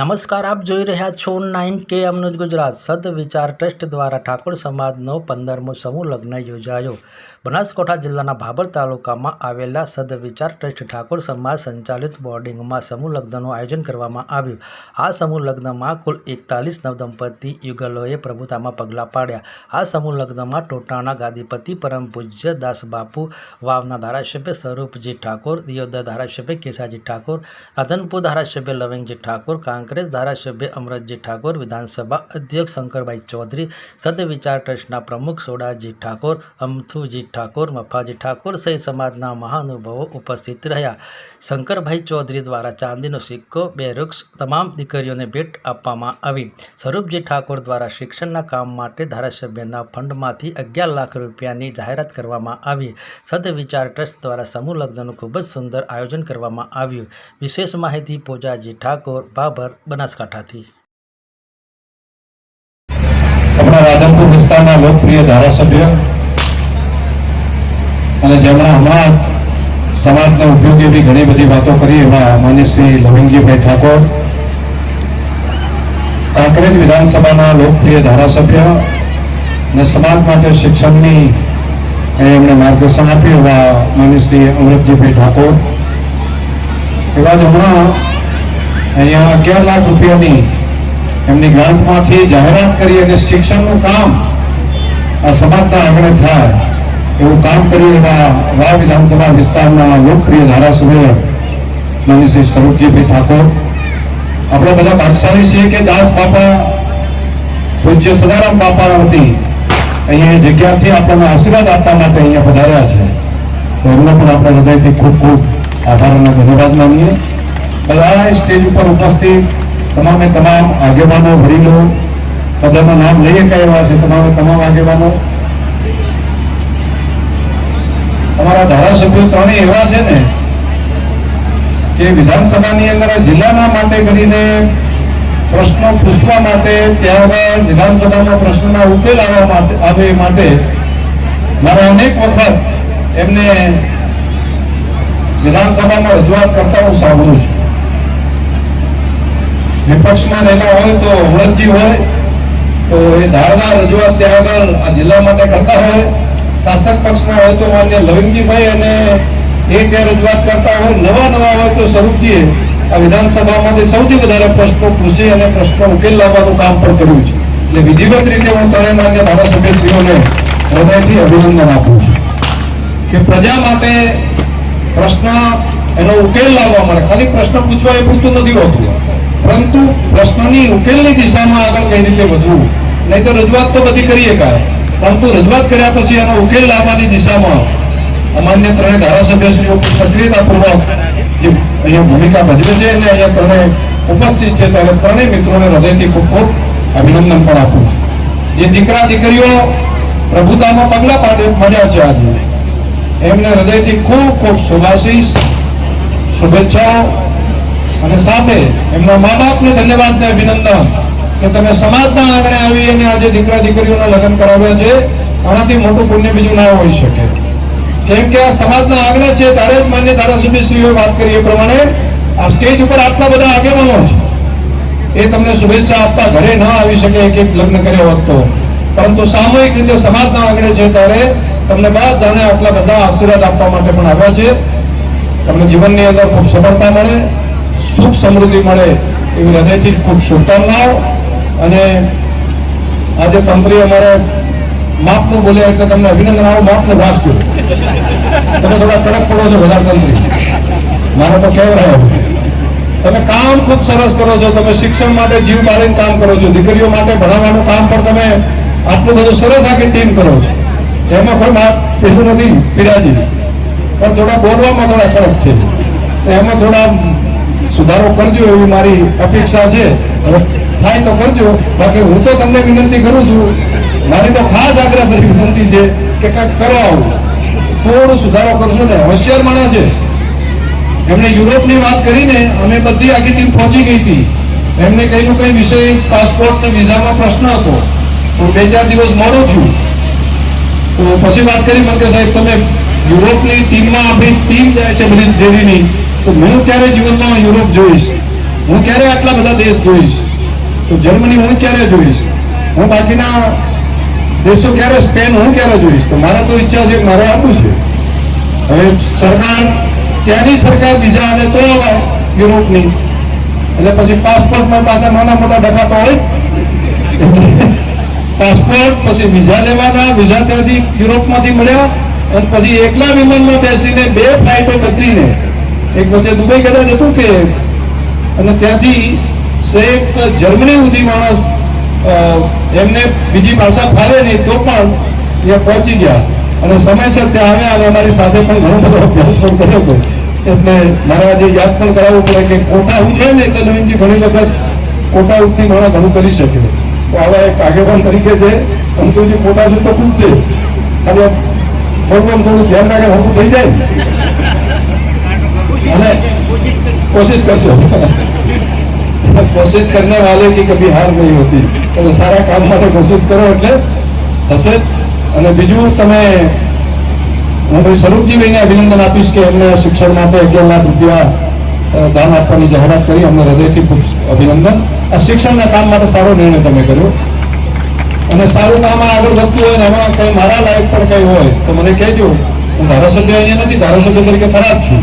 નમસ્કાર, આપ જોઈ રહ્યા છો નાઇન કે અમનુજ ગુજરાત. સદ વિચાર ટ્રસ્ટ દ્વારા ઠાકોર સમાજનો પંદરમો સમૂહ લગ્ન યોજાયો. બનાસકાંઠા જિલ્લાના ભાભર તાલુકામાં આવેલા સદ વિચાર ટ્રસ્ટ ઠાકોર સમાજ સંચાલિત બોર્ડિંગમાં સમૂહ લગ્નનું આયોજન કરવામાં આવ્યું. આ સમૂહ લગ્નમાં કુલ એકતાલીસ નવદંપતિ યુગલોએ પ્રભુતામાં પગલાં પાડ્યા. આ સમૂહ લગ્નમાં ટોટાણા ગાદીપતિ પરમ પૂજ્ય દાસબાપુ વાવના ધારાસભ્ય સ્વરૂપજી ઠાકોર, દિયોદર ધારાસભ્ય કેશાજી ઠાકોર, રાધનપુર ધારાસભ્ય લવિંગજી ઠાકોર કાંકરેજ ધારાસભ્ય અમરતજી ઠાકોર, વિધાનસભા અધ્યક્ષ શંકરભાઈ ચૌધરી સદવિચાર ટ્રસ્ટના પ્રમુખ સોડાજી ઠાકોર, અમથુજી ઠાકોર, મફાજી ઠાકોર સહિત સમાજના મહાનુભાવો ઉપસ્થિત રહ્યા. શંકરભાઈ ચૌધરી દ્વારા ચાંદીનો સિક્કો, બે વૃક્ષ, તમામ દીકરીઓને ભેટ આપવામાં આવી. સ્વરૂપજી ઠાકોર દ્વારા શિક્ષણના કામ માટે ધારાસભ્યના ફંડમાંથી અગિયાર લાખ રૂપિયાની જાહેરાત કરવામાં આવી. સદવિચાર ટ્રસ્ટ દ્વારા સમૂહ લગ્નનું ખૂબ જ સુંદર આયોજન કરવામાં આવ્યું. વિશેષ માહિતી પૂજાજી ઠાકોર બાબર બનાસકાંઠાથી. આપણા રાધનપુર વિસ્તારના લોકપ્રિય ધારાસભ્ય અને જેમણે હમણાં સમાજને ઉપયોગી એવી ઘણી બધી વાતો કરી એમાં માન્ય લવિંગજીભાઈ ઠાકોર. કાંકરેજ વિધાનસભાના લોકપ્રિય ધારાસભ્ય અને સમાજ માટે શિક્ષણની એમણે માર્ગદર્શન આપ્યું એવા માન્ય શ્રી અમૃતજીભાઈ ઠાકોર. એવા જ હમણાં અહીંયા અગિયાર લાખ રૂપિયાની એમની ગ્રાન્ટમાંથી જાહેરાત કરી અને શિક્ષણનું કામ આ સમાજના આંગણે થાય એવું કામ કર્યું એવા વા વિધાનસભા વિસ્તારના લોકપ્રિય ધારાસભ્ય મનીષી સ્વરૂપજીભાઈ ઠાકોર. આપણે બધા ભાગશાળી છીએ કે દાસ બાપા, પૂજ્ય સદારામ બાપા વતી અહીંયા જગ્યાથી આપણને આશીર્વાદ આપવા માટે અહીંયા પધાર્યા છે. તો એમનો પણ આપણે હૃદયથી ખૂબ ખૂબ આભાર અને ધન્યવાદ માનીએ. બધા સ્ટેજ ઉપર ઉપસ્થિત તમામે તમામ આગેવાનો, વડીલો, બધાના નામ લઈએ કયા એવા છે, તમામે તમામ આગેવાનો. અમારા ધારાસભ્યો ત્રણેય એવા છે ને કે વિધાનસભાની અંદર જિલ્લાના માટે કરીને પ્રશ્નો પૂછવા માટે ત્યાં આગળ વિધાનસભામાં પ્રશ્નના ઉકેલ આવવા માટે આવે માટે મારા અનેક વખત એમને વિધાનસભામાં રજૂઆત કરતા હું સાંભળું છું. વિપક્ષમાં રહેલા હોય તો અમરતજી હોય, તો એ ધારણા રજૂઆત ત્યાં આગળ આ જિલ્લા માટે કરતા હોય. શાસક પક્ષમાં હોય તો માન્ય લવિંગજીભાઈ અને એ ત્યાં રજૂઆત કરતા હોય, નવા નવા હોય તો સ્વરૂપજીએ આ વિધાનસભામાંથી સૌથી વધારે પ્રશ્નો પૂછી અને પ્રશ્નો ઉકેલ લાવવાનું કામ પણ કર્યું છે. એટલે વિધિવત રીતે હું ત્રણેય માન્ય ધારાસભ્યશ્રીઓને હૃદયથી અભિનંદન આપું છું કે પ્રજા માટે પ્રશ્ન એનો ઉકેલ લાવવા માટે. ખાલી પ્રશ્ન પૂછવા એ પૂરતું નથી હોતું. પરંતુ પ્રશ્નોની ઉકેલની દિશામાં આગળ કઈ રીતે વધવું? નહીં તો રજૂઆત તો બધી કરીએ કાંઈ. પરંતુ રજૂઆત કર્યા પછી એનો ઉકેલ લાવવાની દિશામાં અમાન્ય ત્રણે ધારાસભ્યશ્રીઓ સક્રિયતાપૂર્વક જે અહીંયા ભૂમિકા ભજવે છે અને અહીંયા ત્રણે ઉપસ્થિત છે, ત્યારે ત્રણેય મિત્રોને હૃદયથી ખૂબ ખૂબ અભિનંદન પણ આપું જે દીકરા દીકરીઓ પ્રભુતામાં પગલા પાડે મળ્યા છે આજે, એમને હૃદયથી ખૂબ ખૂબ શુભાશીષ, શુભેચ્છાઓ અને સાથે એમના મા બાપને ધન્યવાદ ને અભિનંદન કે તમે સમાજના આંગણે આવી અને આજે દીકરા દીકરીઓના લગ્ન કરાવ્યા છે. આનાથી મોટું પુણ્ય બીજું ના હોઈ શકે. કેમ કે આ સમાજના આંગણે છે, ત્યારે જ માન્ય ધારાસભ્યશ્રીઓએ વાત કરી એ પ્રમાણે આ સ્ટેજ ઉપર આટલા બધા આગેવાનો છે એ તમને શુભેચ્છા આપતા ઘરે ન આવી શકે એક એક લગ્ન કર્યો હોત પરંતુ સામૂહિક રીતે સમાજના આંગણે છે, ત્યારે તમને બધાને આટલા બધા આશીર્વાદ આપવા માટે પણ આવ્યા છે. તમને જીવનની અંદર ખૂબ સફળતા મળે. સુખ સમૃદ્ધિ મળે એવી હૃદયથી ખૂબ શુભકામનાઓ. અને આજે તંત્રી અમારે માપનું બોલ્યા એટલે તમને અભિનંદન, આવો માપનું કર્યો તમે થોડા કડક પડો છો વધારે તંત્રી મારે તો કેવું રહ્યો તમે કામ ખૂબ સરસ કરો છો, તમે શિક્ષણ માટે જીવ મારીને કામ કરો છો, દીકરીઓ માટે ભણાવવાનું કામ પણ તમે આટલું બધું સરસ આખી ટીમ કરો છો. એમાં કોઈ વાત પેલું નથી, પીડાજી. પણ થોડા બોલવામાં થોડા ફરક છે. એમાં થોડા સુધારો કરજો એવી મારી અપેક્ષા છે. થાય તો કરજો. બાકી હું તો તમને વિનંતી કરું છું, મારી તો ખાસ આગ્રહ કરી વિનંતી છે કે કંઈક કરો આવું. થોડો સુધારો કરશો ને હોશિયાર માણસ છે. એમણે યુરોપની વાત કરીને અમે બધી આખી ટીમ પહોંચી ગઈ હતી. એમને કઈ નું કઈ વિષય પાસપોર્ટ ને વિઝામાં પ્રશ્ન હતો. તો બે ચાર દિવસ મળો થયું. તો પછી વાત કરી મને કે સાહેબ તમે યુરોપની ટીમમાં આપણી ટીમ જાય છે બધી ડેરીની. તો હું ક્યારે જીવનમાં યુરોપ જોઈશ. હું ક્યારે આટલા બધા દેશ જોઈશ. તો જર્મની હું ક્યારે જોઈશ? હું બાકીના દેશો ક્યારે? સ્પેન હું ક્યારે જોઈશ? તો મારા તો ઈચ્છા છે મારે આપવું છે. હવે સરકાર, ત્યાંની સરકાર બીજા આને તો યુરોપની. એટલે પછી પાસપોર્ટમાં પાછા નાના મોટા ડખા તો હોય. પાસપોર્ટ, પછી વિઝા લેવાના, વિઝા ત્યાંથી યુરોપમાંથી મળ્યા. અને પછી એકલા વિમાનમાં બેસીને બે ફ્લાઇટો બદલીને એક વચ્ચે દુબઈ કદાચ હતું કે, અને ત્યાંથી શેખ જર્મની સુધી માણસ એમને બીજી ભાષા ફાવે નહીં, તો પણ ત્યાં પહોંચી ગયા. અને સમયસર ત્યાં આવ્યા અને અમારી સાથે પણ ઘણો બધો અભ્યાસ પણ કર્યો હતો. એટલે મારા આજે યાદ પણ કરાવવું પડે કે કોટા હું છે ને, એટલે નવીનજી ઘણી વખત કોટા ઉપથી માણસ ઘણું કરી શકે. તો આવા એક આગેવાન તરીકે છે અંતુજી કોટા છે તો ખૂબ છે. ખાલી આ થોડું ધ્યાન રાખે હરખું થઈ જાય. કોશિશ કરશો कोशिश करने वाले की कभी हार नहीं होती તમે સારા કામ માટે કોશિશ કરો એટલે થશે જ. અને બીજું તમે હું ભાઈ સ્વરૂપજીભાઈને અભિનંદન આપીશ કે એમને શિક્ષણ માટે અગિયાર લાખ રૂપિયા અ, દાન આપવાની જાહેરાત કરી અમને હૃદયથી ખૂબ અભિનંદન આ શિક્ષણના કામ માટે સારો નિર્ણય તમે કર્યો અને સારું કામ આ આગળ વધતું હોય ને એમાં કંઈ મારા લાયક પણ કંઈ હોય તો મને કહેજો હું ધારાસભ્ય અહીંયા નથી ધારાસભ્ય તરીકે ખરાબ છું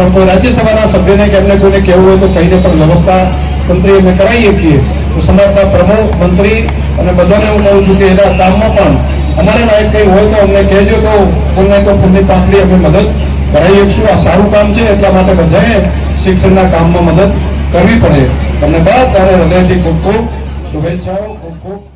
પણ કોઈ રાજ્યસભાના સભ્યને કે એમને કોઈને કહેવું હોય તો કહીને પણ વ્યવસ્થા મંત્રી અમે કરાવી શકીએ. તો સમાજના પ્રમુખ, મંત્રી અને બધાને હું કહું છું કે એના કામમાં પણ અમારે લાયક કંઈ હોય તો અમને કહેજો તો પુણ્ય તો પુણ્ય પાંખડી અમે મદદ કરાવી શકશું. આ સારું કામ છે, એટલા માટે બધાએ શિક્ષણના કામમાં મદદ કરવી પડે. તમને બધાને હૃદયથી ખૂબ ખૂબ શુભેચ્છાઓ, ખૂબ ખૂબ